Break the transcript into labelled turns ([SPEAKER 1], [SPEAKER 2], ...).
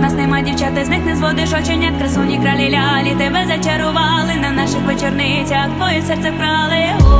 [SPEAKER 1] нас нема дівчата, з них не зводиш оченят, красуні кралі лялі, тебе зачарували на наших вечорницях, твоє серце вкрали.